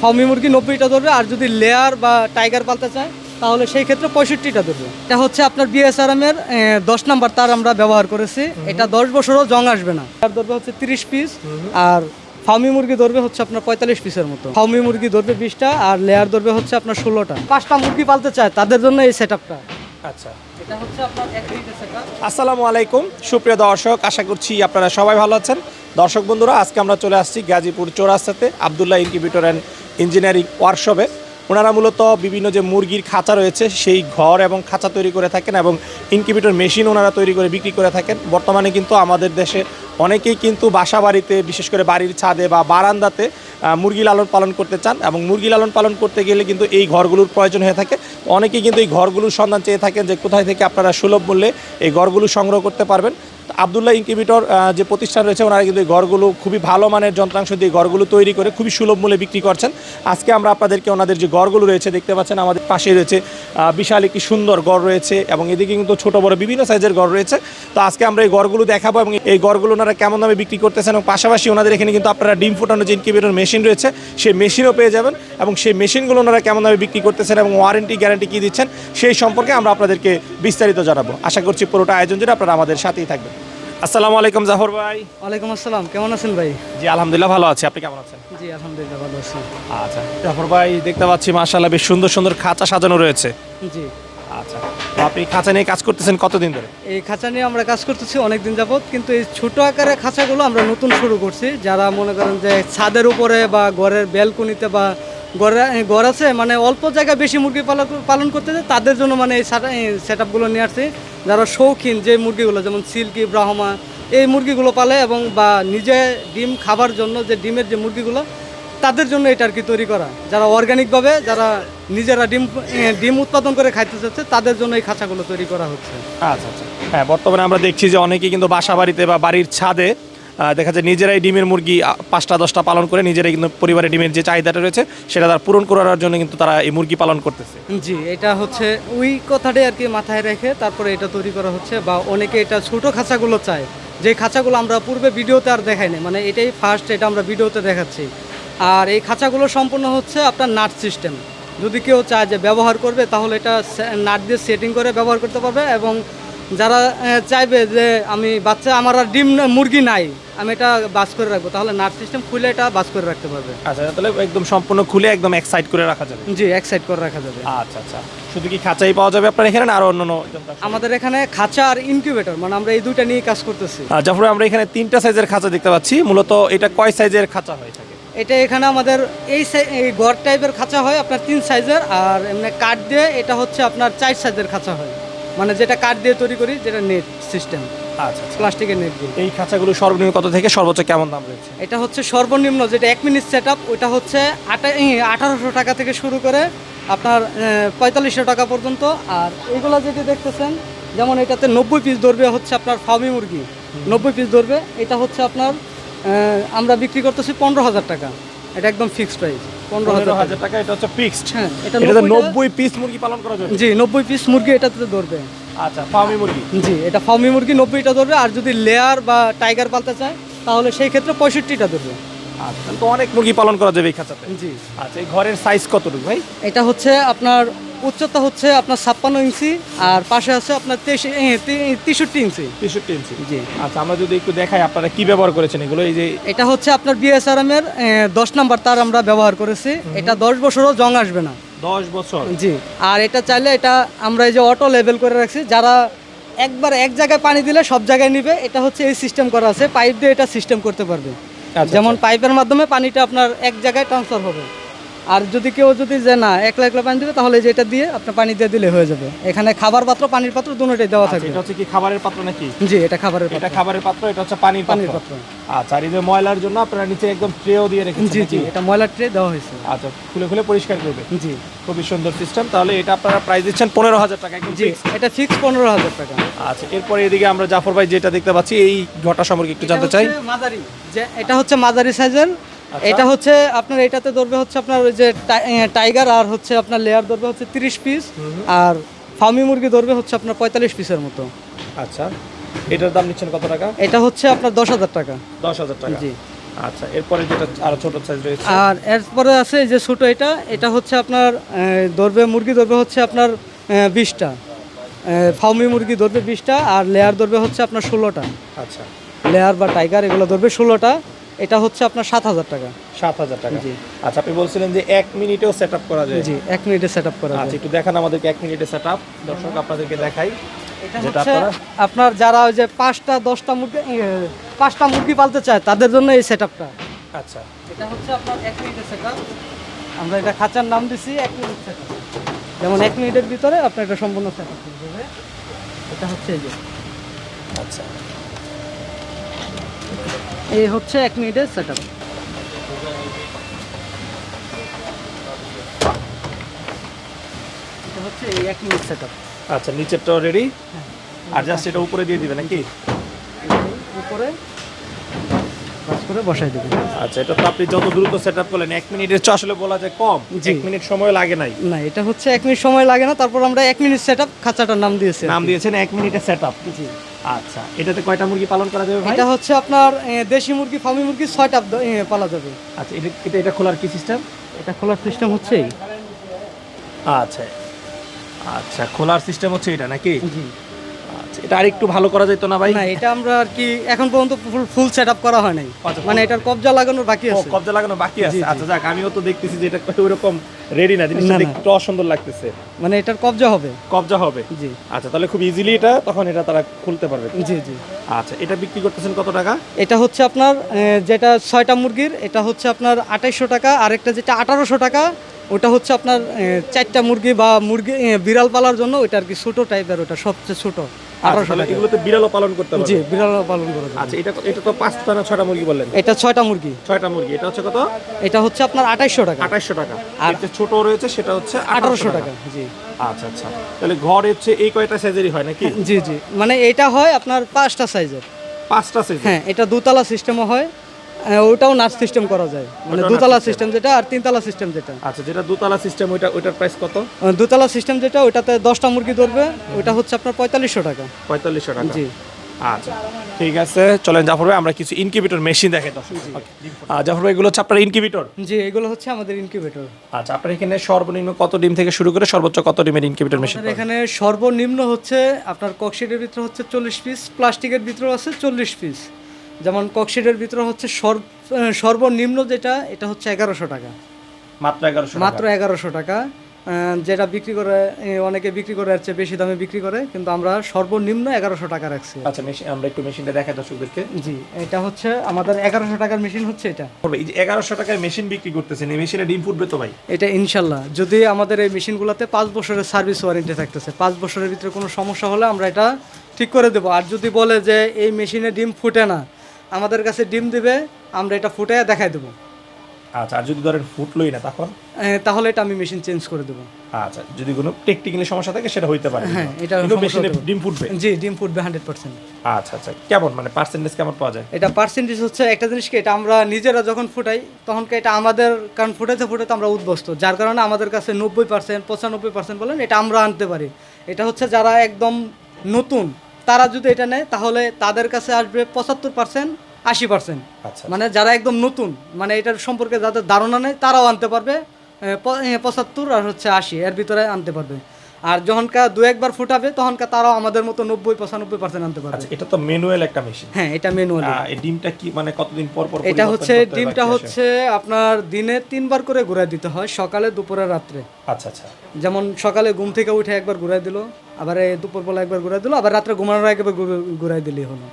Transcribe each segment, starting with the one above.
ফাউমি মুরগি নব্বইটা ধরবে আর যদি লেয়ার বা টাইগার পালতে চায় তাহলে সেই ক্ষেত্রে পঁয়ষট্টিটা ধরবে। এটা হচ্ছে আপনার বিএসআরএম এর দশ নাম্বার তার আমরা ব্যবহার করেছি। এটা দশ বছরও জং আসবে না। তার ধরবে হচ্ছে তিরিশ পিস আর ফাউমি মুরগি ধরবে হচ্ছে আপনার পঁয়তাল্লিশ পিসের মতো। ফাউমি মুরগি ধরবে বিশটা আর লেয়ার ধরবে হচ্ছে আপনার ষোলোটা। পাঁচটা মুরগি পালতে চায় তাদের জন্য এই সেট আপটা আচ্ছা আসসালামু আলাইকুম সুপ্রিয় দর্শক আশা করছি আপনারা সবাই ভালো আছেন। দর্শক বন্ধুরা আজকে আমরা চলে আসছি গাজীপুর চৌরাস্তাতে আবদুল্লাহ ইনকিউবেটর অ্যান্ড ইঞ্জিনিয়ারিং ওয়ার্কশপে। ওনারা মূলত বিভিন্ন যে মুরগির খাঁচা রয়েছে, সেই ঘর এবং খাঁচা তৈরি করে থাকেন এবং ইনকিউবেটর মেশিন ওনারা তৈরি করে বিক্রি করে থাকেন। বর্তমানে কিন্তু আমাদের দেশে অনেকেই কিন্তু বাসা বাড়িতে বিশেষ করে বাড়ির ছাদে বা বারান্দাতে মুরগি লালন পালন করতে চান এবং মুরগি লালন পালন করতে গেলে কিন্তু এই ঘরগুলোর প্রয়োজন হয়ে থাকে। অনেকেই কিন্তু এই ঘরগুলোর সন্ধান চেয়ে থাকেন যে কোথায় থেকে আপনারা সুলভ মূল্যে এই ঘরগুলো সংগ্রহ করতে পারবেন। আবদুল্লাহ ইনকিউবেটর যে প্রতিষ্ঠান রয়েছে, ওনারা কিন্তু এই ঘরগুলো খুবই ভালো মানের যন্ত্রাংশ দিয়ে ঘরগুলো তৈরি করে খুবই সুলভ মূল্যে বিক্রি করছেন। আজকে আমরা আপনাদেরকে ওনাদের যে ঘরগুলো রয়েছে, দেখতে পাচ্ছেন আমাদের পাশে রয়েছে বিশাল একটি সুন্দর গড় রয়েছে এবং এদিকে কিন্তু ছোট বড় বিভিন্ন সাইজের ঘর রয়েছে। তো আজকে আমরা এই ঘরগুলো দেখাবো এবং এই ঘরগুলো ওনারা কেমন দামে বিক্রি করতেছেন এবং পাশাপাশি ওনাদের এখানে কিন্তু আপনারা ডিম ফুটানো যে ইনকিউবেটর মেশিন রয়েছে, সেই মেশিনও পেয়ে যাবেন এবং সেই মেশিনগুলো ওনারা কেমন দামে বিক্রি করতেছেন এবং ওয়ারেন্টি, গ্যারান্টি কী দিচ্ছেন সেই সম্পর্কে আমরা আপনাদেরকে বিস্তারিত জানাব। আশা করছি পুরোটা আয়োজন জুড়ে আপনারা আমাদের সাথেই থাকবেন। আসসালামু আলাইকুম জাফর ভাই। ওয়ালাইকুম আসসালাম কেমন আছেন ভাই? জি আলহামদুলিল্লাহ ভালো আছি। আপনি কেমন আছেন? জি আলহামদুলিল্লাহ ভালো আছি। আচ্ছা জাফর ভাই দেখতে পাচ্ছি মাশাআল্লাহ বেশ সুন্দর সুন্দর খাঁচা সাজানো রয়েছে। জি। আচ্ছা আপনি খাঁচা নিয়ে কাজ করতেছেন কতদিন ধরে? এই খাঁচা নিয়ে আমরা কাজ করতেছি অনেকদিন যাবত কিন্তু এই ছোট আকারের খাঁচাগুলো আমরা নতুন শুরু করছি। যারা মনে করেন যে ছাদের উপরে বা ঘরের ব্যালকনিতে বা ঘরে আছে মানে অল্প জায়গায় বেশি মুরগি পালন করতে তাদের জন্য মানে এই সেট আপগুলো নিয়ে আসছি, যারা শৌখিন যে মুরগিগুলো, যেমন সিল্কি, ব্রাহ্মা, এই মুরগিগুলো পালে এবং বা নিজে ডিম খাবার জন্য যে ডিমের যে মুরগিগুলো, তাদের জন্য এটা আর কি তৈরি করা। যারা অর্গানিকভাবে যারা নিজেরা ডিম ডিম উৎপাদন করে খাইতে চাচ্ছে, তাদের জন্য এই খাঁচাগুলো তৈরি করা হচ্ছে। আচ্ছা আচ্ছা। হ্যাঁ বর্তমানে আমরা দেখছি যে অনেকেই কিন্তু বাসা বাড়িতে বা বাড়ির ছাদে দেখা যায় নিজেরাই ডিমের মুরগি পাঁচটা, দশটা পালন করে নিজেরাই কিন্তু পরিবারের ডিমের যে চাহিদাটা রয়েছে, সেটা তারা পূরণ করার জন্য কিন্তু তারা এই মুরগি পালন করতেছে। জি, এটা হচ্ছে ওই কথাটাই আর কি মাথায় রেখে তারপরে এটা তৈরি করা হচ্ছে বা অনেকে এটা ছোট খাঁচাগুলো চায়। যে খাঁচাগুলো আমরা পূর্বে ভিডিওতে আর দেখাইনি মানে এটাই ফার্স্ট এটা আমরা ভিডিওতে দেখাচ্ছি। আর এই খাঁচাগুলো সম্পূর্ণ হচ্ছে আপনার নাট সিস্টেম যদি কেউ চায় যে ব্যবহার করবে, তাহলে এটা নাট দিয়ে সেটিং করে ব্যবহার করতে পারবে এবং যারা চাইবে যে আমি বাচ্চা আমার আর ডিম না- মুরগি নাই আমি এটা বাস করে রাখব। তাহলে নাট সিস্টেম খুলে এটা বাস করে রাখতে পারবে। আচ্ছা তাহলে একদম সম্পূর্ণ খুলে একদম এক সাইড করে রাখা যাবে। জি এক সাইড করে রাখা যাবে। আচ্ছা আচ্ছা। শুধু কি খাঁচাই পাওয়া যাবে আপনার এখানে আর অন্য আমাদের এখানে খাঁচা আর ইনকিউবেটর মানে আমরা এই দুইটা নিয়ে কাজ করতেছি। জাফর আমরা এখানে তিনটা সাইজের খাঁচা দেখতে পাচ্ছি। মূলত এটা কয় সাইজের খাঁচা হয়ে থাকে? এটা এখানে আমাদের এই এই ঘর টাইপের খাঁচা হয় আপনার তিন সাইজের আর এমনি কাঠ দিয়ে এটা হচ্ছে আপনার চার সাইজের খাঁচা হয়। মানে যেটা কাঠ দিয়ে তৈরি করি যেটা নেট সিস্টেম আচ্ছা আচ্ছা। প্লাস্টিকের নেট দিয়ে। এই খাঁচাগুলো সর্বনিম্ন কত থেকে সর্বোচ্চ কেমন দাম রয়েছে? এটা হচ্ছে সর্বনিম্ন যেটা এক মিনিট সেট আপ ওইটা হচ্ছে আঠারোশো টাকা থেকে শুরু করে আপনার পঁয়তাল্লিশশো টাকা পর্যন্ত। আর এগুলো যেটি দেখতেছেন যেমন এটাতে নব্বই পিস ধরবে হচ্ছে আপনার ফার্মি মুরগি। নব্বই পিস ধরবে এটা হচ্ছে আপনার আমরা বিক্রি করতেছি পনেরো হাজার টাকা। এটা একদম ফিক্সড প্রাইস পনেরো হাজার টাকা এটা হচ্ছে ফিক্সড হ্যাঁ এটা এটাতে 90 টা- নব্বই পিস মুরগি পালন করা যাবে? জি নব্বই পিস মুরগি এটাতে ধরবে। আচ্ছা ফার্মি মুরগি? জি এটা ফার্মি মুরগি নব্বইটা ধরবে আর যদি লেয়ার বা টাইগার পালতে চায় তাহলে সেই ক্ষেত্রে পঁয়ষট্টিটা ধরবে। আচ্ছা তো অনেক মুরগি পালন করা যাবে এই খাঁচাতে। জি। আচ্ছা এই ঘরের সাইজ কতটুকু ভাই? এটা হচ্ছে আপনার উচ্চতা হচ্ছে আপনার ছাপ্পান্ন ইঞ্চি আর পাশে আছে আপনার তেইশ তেষট্টি ইঞ্চি। তেষট্টি ইঞ্চি। জি। আচ্ছা আমরা যদি একটু দেখাই আপনারা কি ব্যবহার করেছেন এগুলো এই যে এটা হচ্ছে আপনার বিএসআরএম এর দশ নাম্বার তার আমরা ব্যবহার করেছি। এটা দশ বছরও জং আসবে না। দশ বছর? জি। আর এটা চাইলে এটা আমরা এই যে অটো লেভেল করে রাখছি যারা একবার এক জায়গায় পানি দিলে সব জায়গায় নিবে এটা হচ্ছে এই সিস্টেম করা আছে। পাইপ দিয়ে এটা সিস্টেম করতে পারবে। আচ্ছা, যেমন পাইপের মাধ্যমে পানিটা আপনার এক জায়গায় ট্রান্সফার হবে। আর যদি কেউ যদি যে না একলা একলা পানি দিবে তাহলে যেটা দিয়ে আপনার পানি দিয়ে দিলে হয়ে যাবে। এখানে খাবার পাত্র পানির পাত্র দুটোটাই দেওয়া আচ্ছা, থাকবে। এটা হচ্ছে কি খাবারের পাত্র নাকি? জি এটা খাবারের পাত্র। এটা খাবারের পাত্র এটা হচ্ছে পানির পানির পাত্র। আচ্ছা আর এই যে ময়লার জন্য আপনারা নিচে একদম ট্রেও দিয়ে রেখেছেন জি জি? এটা ময়লার ট্রে দেওয়া হয়েছে। আচ্ছা খুলে খুলে পরিষ্কার করবে জি। খুবই সুন্দর সিস্টেম তাহলে এটা আপনারা প্রাইস দিচ্ছেন পনেরো হাজার টাকা একদম জি এটা ফিক্স পনেরো হাজার টাকা। আচ্ছা এরপরে এদিকে আমরা জাফর ভাই যেটা দেখতে পাচ্ছি এই ঘটা সম্পর্কে একটু জানতে চাই। মাঝারি। যে এটা হচ্ছে মাঝারি সাইজের এটা হচ্ছে আপনার এটাতে ধরবে হচ্ছে আপনার ওই যে টাই- টাইগার আর হচ্ছে আপনার লেয়ার ধরবে হচ্ছে তিরিশ পিস আর ফার্মি মুরগি ধরবে হচ্ছে আপনার পঁয়তাল্লিশ পিসের মতো। আচ্ছা এটার দাম নিচ্ছেন কত টাকা? এটা হচ্ছে আপনার দশ হাজার টাকা। দশ হাজার টাকা। জি। আচ্ছা এরপরে যেটা আরও ছোট সাইজ রয়েছে? আর এরপরে আছে যে ছোটো এটা এটা হচ্ছে আপনার ধরবে মুরগি ধরবে হচ্ছে আপনার বিশটা। ফাউমি মুরগি ধরবে বিশটা আর লেয়ার ধরবে হচ্ছে আপনার ষোলোটা। আচ্ছা। লেয়ার বা টাইগার এগুলো ধরবে ষোলোটা এটা হচ্ছে আপনার সাত হাজার টাকা। সাত হাজার টাকা। জি। আচ্ছা আপনি বলছিলেন যে এক মিনিটেও সেট আপ করা যায়। জি এক মিনিটে সেট আপ করা আচ্ছা একটু দেখান আমাদেরকে এক মিনিটে সেট আপ দর্শক আপনাদেরকে দেখাই। আপনারা যারা ওই যে পাঁচটা দশটা মুরগি পাঁচটা মুরগি পালতে চায় তাদের জন্য এই সেট আপটা আচ্ছা। এটা হচ্ছে আপনার এক মিনিটের সেট আপ আমরা এটা খাঁচার নাম দিছি এক মিনিট সেট যেমন এক মিনিটের ভিতরে আপনার এটা সম্পূর্ণ সেট আপ হয়ে যাবে। এটা হচ্ছে এই যে। আচ্ছা। এই হচ্ছে এক মিনিটের সেট আপ এটা হচ্ছে এই এক মিনিট সেট আচ্ছা নিচেরটাও রেডি আর জাস্ট এটা উপরে দিয়ে দিবে নাকি? উপরে করে বসাই দেবেন আচ্ছা এটা তো আপনি যত দ্রুত সেট আপ করলেন এক মিনিটের তো আসলে বলা যায় কম। জি। এক মিনিট সময় লাগে নাই। না এটা হচ্ছে এক মিনিট সময় লাগে না তারপর আমরা এক মিনিট সেট আপ খাঁচাটার নাম দিয়েছি নাম দিয়েছেন এক মিনিটের সেট আপ জি। আচ্ছা এটাতে কয়টা মুরগি পালন করা যাবে ভাই? এটা হচ্ছে আপনার দেশি মুরগি ফার্মি মুরগি ছয়টা পালা যাবে। আচ্ছা এটা এটা এটা খোলার কি সিস্টেম এটা খোলার সিস্টেম হচ্ছে। আচ্ছা আচ্ছা খোলার সিস্টেম হচ্ছে এটা নাকি? জি। আচ্ছা আর একটু ভালো করা যেত না ভাই? না এটা আমরা আর কি এখন পর্যন্ত ফুল সেট আপ করা হয় নাই। আচ্ছা, মানে এটার কবজা লাগানোর বাকি আছে। কবজা লাগানো বাকি আছে। আচ্ছা যাক আমিও তো দেখতেছি যে এটা ওইরকম রেডি না জিনিসটা না। অসুন্দর লাগতেছে। মানে এটার কবজা হবে। কবজা হবে? জি। আচ্ছা তাহলে খুব ইজিলি এটা তখন এটা তারা খুলতে পারবে। জি জি। আচ্ছা এটা বিক্রি করতেছেন কত টাকা? এটা হচ্ছে আপনার যেটা ছয়টা মুরগির এটা হচ্ছে আপনার আঠাইশশো টাকা আরেকটা যেটা আঠারোশো টাকা ওটা হচ্ছে আপনার চারটা মুরগি বা মুরগি বিড়াল পালার জন্য ওটা আর কি ছোটো টাইপের ওটা সবচেয়ে ছোট আচ্ছা, আঠারোশো তাহলে টাকা। এগুলোতে বিড়ালও পালন করতে জি পারবে পালন করা আচ্ছা এটা এটা তো পাঁচটা না ছয়টা মুরগি বললেন? এটা ছয়টা মুরগি। ছয়টা মুরগি এটা হচ্ছে কত? এটা হচ্ছে আপনার আঠাইশশো টাকা। টাকা। আর আর- যে ছোট রয়েছে সেটা হচ্ছে আঠারোশো টাকা। জি। আচ্ছা আচ্ছা। তাহলে ঘর হচ্ছে এই কয়টা সাইজেরই হয় নাকি? জি জি। মানে এটা হয় আপনার পাঁচটা সাইজের। পাঁচটা সাইজ হ্যাঁ এটা দুতলা সিস্টেমও হয় ওটাও নাচ সিস্টেম করা যায়। মানে দুতলা সিস্টেম। যেটা আর তিনতলা সিস্টেম যেটা। আচ্ছা যেটা দুতলা সিস্টেম ওইটা ওইটার প্রাইস কত? দুতলা সিস্টেম যেটা ওইটাতে দশটা মুরগি ধরবে ওইটা হচ্ছে আপনার পঁয়তাল্লিশশো টাকা। পঁয়তাল্লিশশো টাকা। জি। আচ্ছা ঠিক আছে চলেন জাফর ভাই আমরা কিছু ইনকিউবেটর মেশিন দেখাই দর্শক জাফর ভাই এগুলো হচ্ছে আপনার ইনকিউবেটর জি এগুলো হচ্ছে আমাদের ইনকিউবেটর আচ্ছা আপনার এখানে সর্বনিম্ন কত ডিম থেকে শুরু করে সর্বোচ্চ কত ডিমের ইনকিউবেটর মেশিন এখানে সর্বনিম্ন হচ্ছে আপনার ককশিটের ভিতরে হচ্ছে চল্লিশ পিস প্লাস্টিকের ভিতরে আছে চল্লিশ পিস যেমন ককশিটের ভিতরে হচ্ছে সর্ব- সর্বনিম্ন যেটা এটা হচ্ছে এগারোশো টাকা। মাত্র এগারোশো মাত্র এগারোশো টাকা। যেটা বিক্রি করে অনেকে বিক্রি করে চেয়ে বেশি দামে বিক্রি করে কিন্তু আমরা সর্বনিম্ন এগারোশো টাকা রাখছি। আচ্ছা মেশিন আমরা একটু মেশিনটা দেখাই দর্শকদেরকে। জি এটা হচ্ছে আমাদের এগারোশো টাকার মেশিন হচ্ছে এটা। এই যে এগারোশো টাকায় মেশিন বিক্রি করতেছেন এই মেশিনে ডিম ফুটবে তো ভাই? এটা ইনশাল্লাহ যদি আমাদের এই মেশিনগুলোতে পাঁচ বছরের সার্ভিস ওয়ারেন্টি থাকতেছে পাঁচ বছরের ভিতরে কোনো সমস্যা হলে আমরা এটা ঠিক করে দেবো। আর যদি বলে যে এই মেশিনে ডিম ফুটে না আমাদের কাছে ডিম দিবে আমরা এটা ফুটে দেখাই দেবো। আচ্ছা আর যদি ধরেন ফুটলোই না তখন? তাহলে এটা আমি মেশিন চেঞ্জ করে দেবো। আচ্ছা যদি কোনো টেকনিক্যালি সমস্যা থাকে সেটা হইতে পারে হ্যাঁ, এটা কিন্তু মেশিনে ডিম ফুটবে? জি ডিম ফুটবে হান্ড্রেড পার্সেন্ট আচ্ছা আচ্ছা কেমন? মানে পার্সেন্টেজ কেমন পাওয়া যায়? এটা পার্সেন্টেজ হচ্ছে একটা জিনিস কি এটা আমরা নিজেরা যখন ফুটাই তখন এটা আমাদের কারণ ফুটাইতে ফুটাইতে আমরা উদ্বস্ত। যার কারণে আমাদের কাছে নব্বই পার্সেন্ট পঁচানব্বই পার্সেন্ট বলেন এটা আমরা আনতে পারি। এটা হচ্ছে যারা একদম নতুন তারা যদি এটা নেয় তাহলে তাদের কাছে আসবে পঁচাত্তর পার্সেন্ট আশি পার্সেন্ট। আচ্ছা। মানে যারা একদম নতুন মানে এটার সম্পর্কে যাদের ধারণা নেই তারাও আনতে পারবে পঁচাত্তর আর হচ্ছে আশি এর ভিতরে আনতে পারবে। আর যখনকার দু একবার ফুটাবে তখনকার তারাও আমাদের মতো নব্বই পঁচানব্বই পার্সেন্ট আনতে পারবে। আচ্ছা এটা তো ম্যানুয়াল একটা মেশিন হ্যাঁ এটা ম্যানুয়ালি এই ডিমটা কি মানে কতদিন পর পর এটা হচ্ছে ডিমটা হচ্ছে আপনার দিনে তিনবার করে ঘুরাই দিতে হয় সকালে দুপুরে রাত্রে। আচ্ছা আচ্ছা। যেমন সকালে ঘুম থেকে উঠে একবার ঘুরাই দিল আবার দুপুরবেলা একবার ঘুরাই দিল আবার রাত্রে ঘুমানোর আগে একবার ঘুরে- ঘুরাই দিলেই হলো।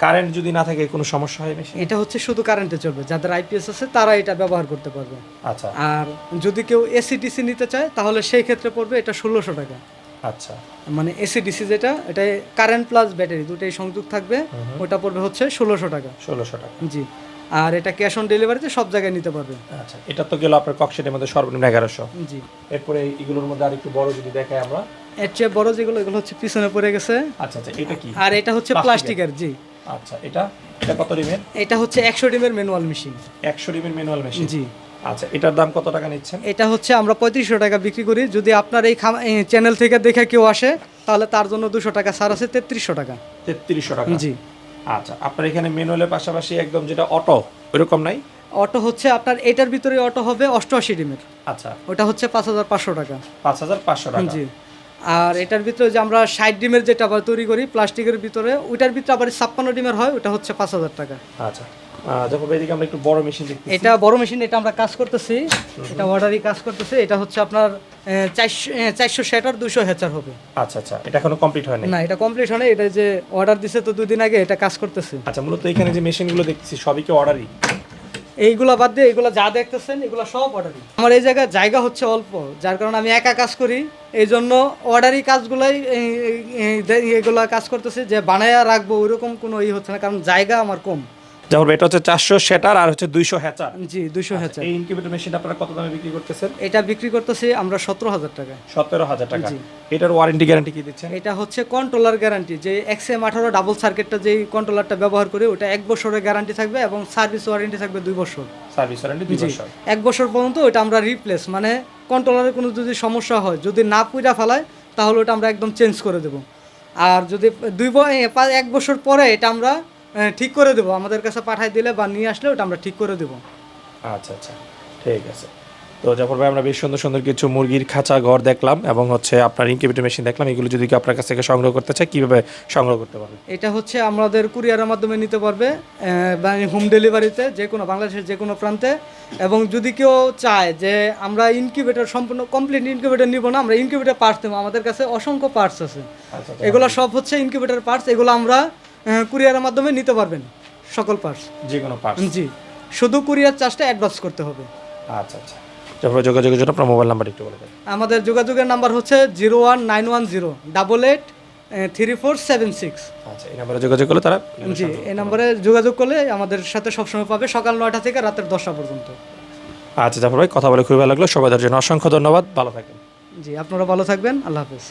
কারেন্ট যদি না থাকে কোনো সমস্যা হয় মেশিন এটা হচ্ছে শুধু কারেন্টে চলবে। যাদের আইপিএস আছে তারা এটা ব্যবহার করতে পারবে। আচ্ছা। আর যদি কেউ এসিডিসি নিতে চায় তাহলে সেই ক্ষেত্রে পড়বে এটা ষোলোশো টাকা। আচ্ছা। মানে এসিডিসি যেটা এটা কারেন্ট প্লাস ব্যাটারি দুটোই সংযোগ থাকবে। ওটা পড়বে হচ্ছে ষোলোশো টাকা। ষোলোশো টাকা। জি। আর এটা ক্যাশ অন ডেলিভারিতে সব জায়গায় নিতে পারবে। আচ্ছা এটা তো গেল আপনার ককশেটের মধ্যে সর্বনিম্ন এগারোশো। জি। এরপরে এগুলোর মধ্যে আর একটু বড় যদি দেখাই আমরা। এর চেয়ে বড় যেগুলো এগুলো হচ্ছে পিছনে পড়ে গেছে। আচ্ছা আচ্ছা এটা কি? আর এটা হচ্ছে। প্লাস্টিকের জি। আচ্ছা এটা? এটা কত ডিমের? এটা হচ্ছে একশো ডিমের ম্যানুয়াল মেশিন। একশো ডিমের ম্যানুয়াল মেশিন? জি। আচ্ছা এটার দাম কত টাকা নিচ্ছেন? এটা হচ্ছে আমরা পঁয়ত্রিশশো টাকা বিক্রি করি। যদি আপনার এই চ্যানেল থেকে দেখে কেউ আসে তাহলে তার জন্য দুশো টাকা ছাড় আছে তেত্রিশশো টাকা। তেত্রিশশো টাকা? জি। আচ্ছা আপনার এখানে ম্যানুয়ালের পাশাপাশি একদম যেটা অটো ওইরকম নাই? অটো হচ্ছে আপনার এটার ভিতরে অটো হবে অষ্টআশি ডিমের। আচ্ছা। ওটা হচ্ছে পাঁচ হাজার পাঁচশো টাকা। পাঁচ হাজার পাঁচশো টাকা। জি। আর এটার ভিতরে যে আমরা ষাট ডিমের যেটা আবার তৈরি করি প্লাস্টিকের ভিতরে ওইটার ভিতরে আবার ছাপ্পান্ন ডিমের হয় ওটা হচ্ছে পাঁচ হাজার টাকা। আচ্ছা। যখন এদিকে আমরা একটু বড় মেশিন দেখতে এটা বড় মেশিন এটা আমরা কাজ করতেছি। এটা অর্ডারই কাজ করতেছি। এটা হচ্ছে আপনার চারশো চারশো শেটার দুশো হেচার হবে। আচ্ছা আচ্ছা। এটা এখনও কমপ্লিট হয়নি? না এটা কমপ্লিট হয় না এটা যে অর্ডার দিছে তো দুদিন আগে এটা কাজ করতেছি। আচ্ছা মূলত এখানে যে মেশিনগুলো দেখতেছি সবই কি অর্ডারই এইগুলা বাদ দিয়ে এগুলো যা দেখতেছেন, এগুলো সব অর্ডারই আমার এই জায়গায় জায়গা হচ্ছে অল্প, যার কারণে আমি একা কাজ করি। এই জন্য অর্ডারি কাজগুলাই এগুলা কাজ করতেছি, যে বানায়া রাখব, ওইরকম কোনো ই হচ্ছে না, কারণ জায়গা আমার কম। যেমন এটা হচ্ছে চারশো সেটার আর হচ্ছে দুইশো হ্যাচার জি দুইশো হাজার এই ইনকিউবেটর মেশিন আপনারা কত দামে বিক্রি করতেছেন? এটা বিক্রি করতেছি আমরা সতেরো হাজার টাকা। সতেরো হাজার টাকা। জি। এটার ওয়ারেন্টি গ্যারান্টি কি দিচ্ছেন? এটা হচ্ছে কন্ট্রোলার গ্যারান্টি যে এক্সএম আঠারো ডাবল সার্কিটটা যেই কন্ট্রোলারটা ব্যবহার করি ওটা এক বছরের গ্যারান্টি থাকবে এবং সার্ভিস ওয়ারেন্টি থাকবে দুই বছর। সার্ভিস ওয়ারেন্টি দুই বছর। এক বছর পর্যন্ত ওটা আমরা রিপ্লেস মানে কন্ট্রোলারের কোনো যদি সমস্যা হয় যদি না পুইরা ফেলায় তাহলে ওটা আমরা একদম চেঞ্জ করে দেবো। আর যদি দুই এক বছর পরে এটা আমরা ঠিক করে দেবো। আমাদের কাছে পাঠাই দিলে বা নিয়ে আসলে ওটা আমরা ঠিক করে দেবো। আচ্ছা আচ্ছা। ঠিক আছে। তো জাফর ভাই আমরা বেশ সুন্দর সুন্দর কিছু মুরগির খাঁচা ঘর দেখলাম এবং হচ্ছে আপনার ইনকিউবেটর মেশিন দেখলাম। এগুলো যদি আপনার কাছ থেকে সংগ্রহ করতে চায় কীভাবে সংগ্রহ করতে পারবে? এটা হচ্ছে আমাদের কুরিয়ারের মাধ্যমে নিতে পারবে হোম ডেলিভারিতে যে কোনো বাংলাদেশের যে কোনো প্রান্তে। এবং যদি কেউ চায় যে আমরা ইনকিউবেটর সম্পূর্ণ কমপ্লিট ইনকিউবেটর নিব না আমরা ইনকিউবেটর পার্টস দেবো। আমাদের কাছে অসংখ্য পার্টস আছে। আচ্ছা। এগুলো সব হচ্ছে ইনকিউবেটর পার্টস। এগুলো আমরা কুরিয়ারের মাধ্যমে নিতে পারবেন সকল পার্স। যে কোনো পার্স। জি শুধু কুরিয়ার চার্জটা অ্যাডভান্স করতে হবে। আচ্ছা আচ্ছা। ভাই যোগাযোগের জন্য আপনার মোবাইল নাম্বার একটু বলে দেন। আমাদের যোগাযোগের নাম্বার হচ্ছে zero one nine one zero double eight three four seven six. আচ্ছা এই নাম্বারে যোগাযোগ করলে তারা জি এই নাম্বারে যোগাযোগ করলে আমাদের সাথে সবসময় পাবে সকাল নয়টা থেকে রাতের দশটা পর্যন্ত। আচ্ছা জাফর ভাই কথা বলে খুবই ভালো লাগল। সবাই জন্য অসংখ্য ধন্যবাদ। ভালো থাকেন জি আপনারা ভালো থাকবেন। আল্লাহ হাফেজ।